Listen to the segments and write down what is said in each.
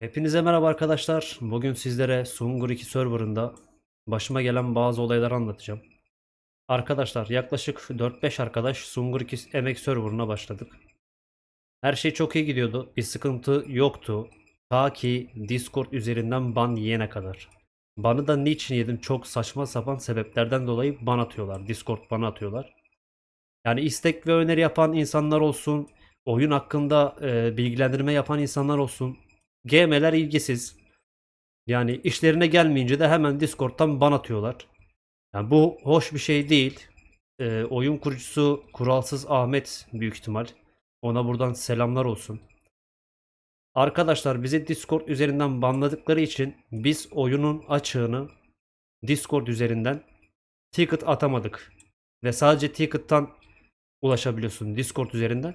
Hepinize merhaba arkadaşlar. Bugün sizlere Sungur 2 serverında başıma gelen bazı olayları anlatacağım. Arkadaşlar yaklaşık 4-5 arkadaş Sungur 2 emek serverına başladık. Her şey çok iyi gidiyordu. Bir sıkıntı yoktu. Ta ki Discord üzerinden ban yiyene kadar. Banı da niçin yedim? Çok saçma sapan sebeplerden dolayı ban atıyorlar. Discord ban atıyorlar. Yani istek ve öneri yapan insanlar olsun, oyun hakkında e, bilgilendirme yapan insanlar olsun. GM'ler ilgisiz. Yani işlerine gelmeyince de hemen Discord'dan ban atıyorlar. Yani bu hoş bir şey değil. E, oyun kurucusu Kuralsız Ahmet büyük ihtimal. Ona buradan selamlar olsun. Arkadaşlar bizi Discord üzerinden banladıkları için biz oyunun açığını Discord üzerinden ticket atamadık. Ve sadece ticket'tan ulaşabiliyorsun Discord üzerinden.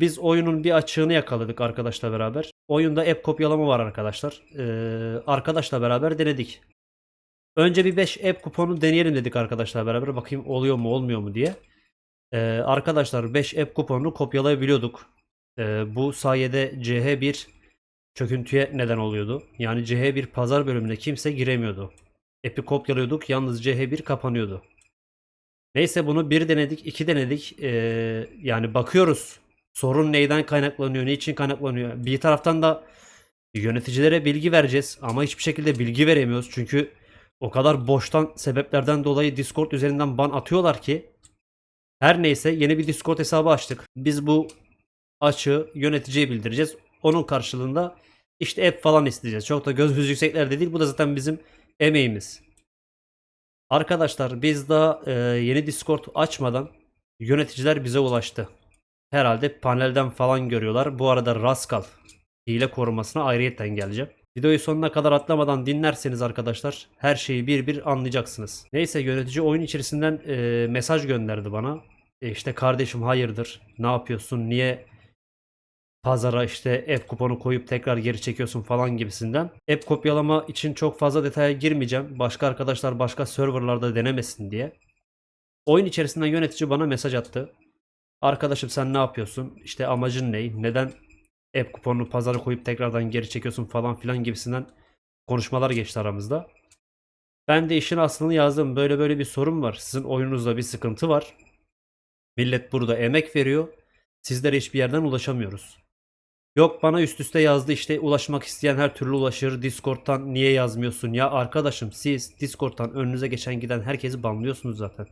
Biz oyunun bir açığını yakaladık arkadaşla beraber. Oyunda app kopyalama var arkadaşlar. Ee, arkadaşla beraber denedik. Önce bir 5 app kuponu deneyelim dedik arkadaşlar beraber. Bakayım oluyor mu olmuyor mu diye. Ee, arkadaşlar 5 app kuponunu kopyalayabiliyorduk. Ee, bu sayede CH1 çöküntüye neden oluyordu. Yani CH1 pazar bölümüne kimse giremiyordu. App'i kopyalıyorduk yalnız CH1 kapanıyordu. Neyse bunu bir denedik, iki denedik. Ee, yani bakıyoruz sorun neyden kaynaklanıyor, ne için kaynaklanıyor. Bir taraftan da yöneticilere bilgi vereceğiz ama hiçbir şekilde bilgi veremiyoruz. Çünkü o kadar boştan sebeplerden dolayı Discord üzerinden ban atıyorlar ki. Her neyse yeni bir Discord hesabı açtık. Biz bu açığı yöneticiye bildireceğiz. Onun karşılığında işte app falan isteyeceğiz. Çok da gözümüz yükseklerde değil. Bu da zaten bizim emeğimiz. Arkadaşlar biz daha e, yeni Discord açmadan yöneticiler bize ulaştı. Herhalde panelden falan görüyorlar. Bu arada Raskal hile korumasına ayrıyetten geleceğim. Videoyu sonuna kadar atlamadan dinlerseniz arkadaşlar her şeyi bir bir anlayacaksınız. Neyse yönetici oyun içerisinden e, mesaj gönderdi bana. E, işte kardeşim hayırdır ne yapıyorsun niye pazara işte app kuponu koyup tekrar geri çekiyorsun falan gibisinden. App kopyalama için çok fazla detaya girmeyeceğim. Başka arkadaşlar başka serverlarda denemesin diye. Oyun içerisinden yönetici bana mesaj attı. Arkadaşım sen ne yapıyorsun? İşte amacın ne? Neden app kuponunu pazara koyup tekrardan geri çekiyorsun falan filan gibisinden konuşmalar geçti aramızda. Ben de işin aslını yazdım. Böyle böyle bir sorun var. Sizin oyununuzda bir sıkıntı var. Millet burada emek veriyor. Sizlere hiçbir yerden ulaşamıyoruz. Yok bana üst üste yazdı işte ulaşmak isteyen her türlü ulaşır. Discord'dan niye yazmıyorsun? Ya arkadaşım siz Discord'dan önünüze geçen giden herkesi banlıyorsunuz zaten.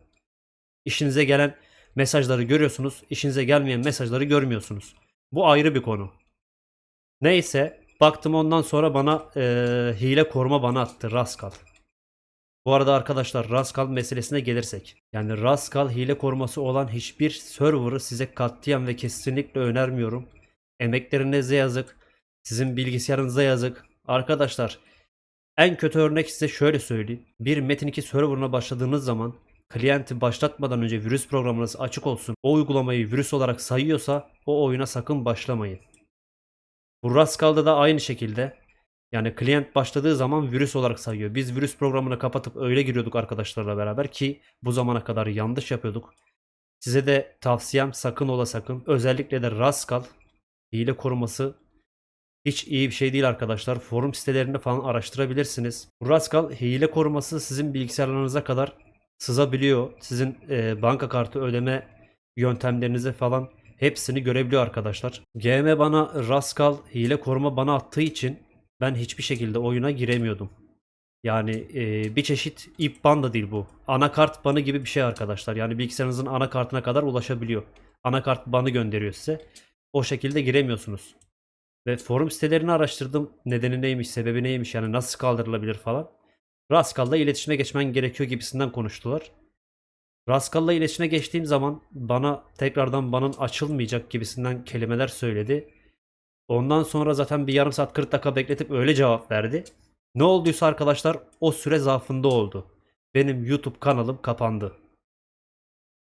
İşinize gelen mesajları görüyorsunuz. işinize gelmeyen mesajları görmüyorsunuz. Bu ayrı bir konu. Neyse baktım ondan sonra bana eee, hile koruma bana attı Raskal. Bu arada arkadaşlar Raskal meselesine gelirsek. Yani Raskal hile koruması olan hiçbir server'ı size katliam ve kesinlikle önermiyorum. Emeklerinize yazık. Sizin bilgisayarınıza yazık. Arkadaşlar en kötü örnek size şöyle söyleyeyim. Bir Metin 2 serverına başladığınız zaman klienti başlatmadan önce virüs programınız açık olsun. O uygulamayı virüs olarak sayıyorsa o oyuna sakın başlamayın. Bu Rascal'da da aynı şekilde. Yani klient başladığı zaman virüs olarak sayıyor. Biz virüs programını kapatıp öyle giriyorduk arkadaşlarla beraber ki bu zamana kadar yanlış yapıyorduk. Size de tavsiyem sakın ola sakın. Özellikle de Rascal hile koruması hiç iyi bir şey değil arkadaşlar. Forum sitelerinde falan araştırabilirsiniz. Rascal hile koruması sizin bilgisayarlarınıza kadar sızabiliyor. Sizin e, banka kartı ödeme yöntemlerinize falan hepsini görebiliyor arkadaşlar. GM bana Rascal hile koruma bana attığı için ben hiçbir şekilde oyuna giremiyordum. Yani e, bir çeşit ip ban da değil bu. Anakart banı gibi bir şey arkadaşlar. Yani bilgisayarınızın anakartına kadar ulaşabiliyor. Anakart banı gönderiyor size. O şekilde giremiyorsunuz. Ve forum sitelerini araştırdım. Nedeni neymiş, sebebi neymiş, yani nasıl kaldırılabilir falan. Rascal'la iletişime geçmen gerekiyor gibisinden konuştular. Rascal'la iletişime geçtiğim zaman bana tekrardan banın açılmayacak gibisinden kelimeler söyledi. Ondan sonra zaten bir yarım saat 40 dakika bekletip öyle cevap verdi. Ne olduysa arkadaşlar o süre zarfında oldu. Benim YouTube kanalım kapandı.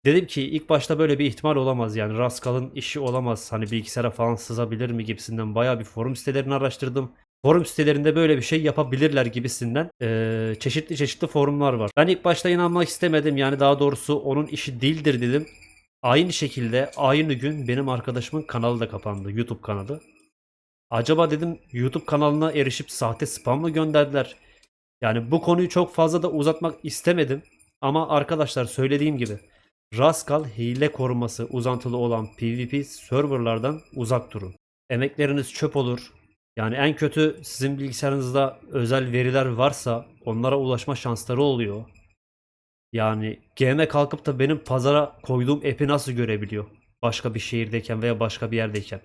Dedim ki ilk başta böyle bir ihtimal olamaz yani Rascal'ın işi olamaz. Hani bilgisayara falan sızabilir mi gibisinden bayağı bir forum sitelerini araştırdım. Forum sitelerinde böyle bir şey yapabilirler gibisinden eee, çeşitli çeşitli forumlar var. Ben ilk başta inanmak istemedim yani daha doğrusu onun işi değildir dedim. Aynı şekilde aynı gün benim arkadaşımın kanalı da kapandı YouTube kanalı. Acaba dedim YouTube kanalına erişip sahte spam mı gönderdiler? Yani bu konuyu çok fazla da uzatmak istemedim. Ama arkadaşlar söylediğim gibi Rascal hile koruması uzantılı olan PvP serverlardan uzak durun. Emekleriniz çöp olur. Yani en kötü sizin bilgisayarınızda özel veriler varsa onlara ulaşma şansları oluyor. Yani GM kalkıp da benim pazara koyduğum app'i nasıl görebiliyor? Başka bir şehirdeyken veya başka bir yerdeyken.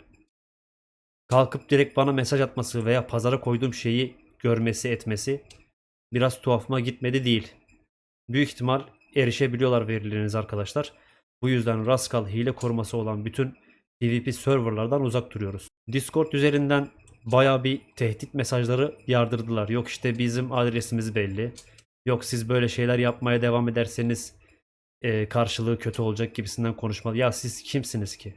Kalkıp direkt bana mesaj atması veya pazara koyduğum şeyi görmesi etmesi biraz tuhafıma gitmedi değil. Büyük ihtimal erişebiliyorlar verileriniz arkadaşlar. Bu yüzden Rascal hile koruması olan bütün PvP serverlardan uzak duruyoruz. Discord üzerinden baya bir tehdit mesajları yardırdılar. Yok işte bizim adresimiz belli. Yok siz böyle şeyler yapmaya devam ederseniz e, karşılığı kötü olacak gibisinden konuşmalı. Ya siz kimsiniz ki?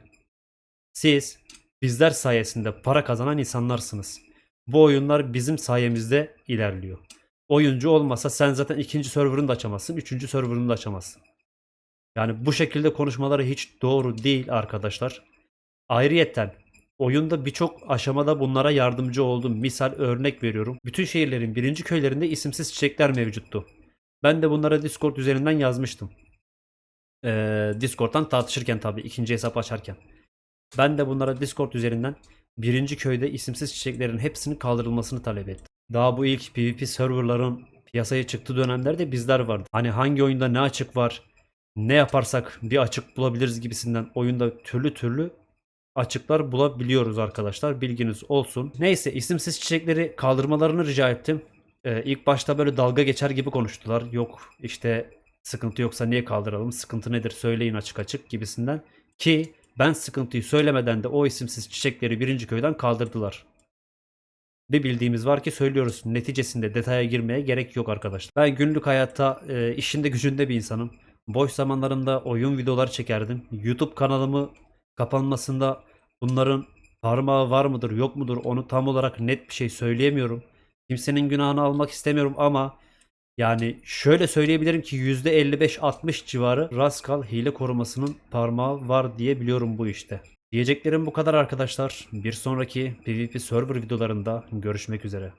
Siz bizler sayesinde para kazanan insanlarsınız. Bu oyunlar bizim sayemizde ilerliyor. Oyuncu olmasa sen zaten ikinci serverını da açamazsın, üçüncü serverını da açamazsın. Yani bu şekilde konuşmaları hiç doğru değil arkadaşlar. Ayrıyetten oyunda birçok aşamada bunlara yardımcı oldum. Misal örnek veriyorum. Bütün şehirlerin birinci köylerinde isimsiz çiçekler mevcuttu. Ben de bunlara Discord üzerinden yazmıştım. Ee, Discord'dan tartışırken tabii ikinci hesap açarken. Ben de bunlara Discord üzerinden birinci köyde isimsiz çiçeklerin hepsinin kaldırılmasını talep ettim. Daha bu ilk PvP serverların piyasaya çıktığı dönemlerde bizler vardı. Hani hangi oyunda ne açık var, ne yaparsak bir açık bulabiliriz gibisinden oyunda türlü türlü açıklar bulabiliyoruz arkadaşlar. Bilginiz olsun. Neyse isimsiz çiçekleri kaldırmalarını rica ettim. Ee, ilk başta böyle dalga geçer gibi konuştular. Yok işte sıkıntı yoksa niye kaldıralım? Sıkıntı nedir söyleyin açık açık gibisinden. Ki ben sıkıntıyı söylemeden de o isimsiz çiçekleri birinci köyden kaldırdılar. Bir bildiğimiz var ki söylüyoruz. Neticesinde detaya girmeye gerek yok arkadaşlar. Ben günlük hayatta e, işinde gücünde bir insanım. Boş zamanlarımda oyun videoları çekerdim. YouTube kanalımı kapanmasında bunların parmağı var mıdır yok mudur onu tam olarak net bir şey söyleyemiyorum. Kimsenin günahını almak istemiyorum ama yani şöyle söyleyebilirim ki %55-60 civarı Rascal hile korumasının parmağı var diye biliyorum bu işte. Diyeceklerim bu kadar arkadaşlar. Bir sonraki PvP server videolarında görüşmek üzere.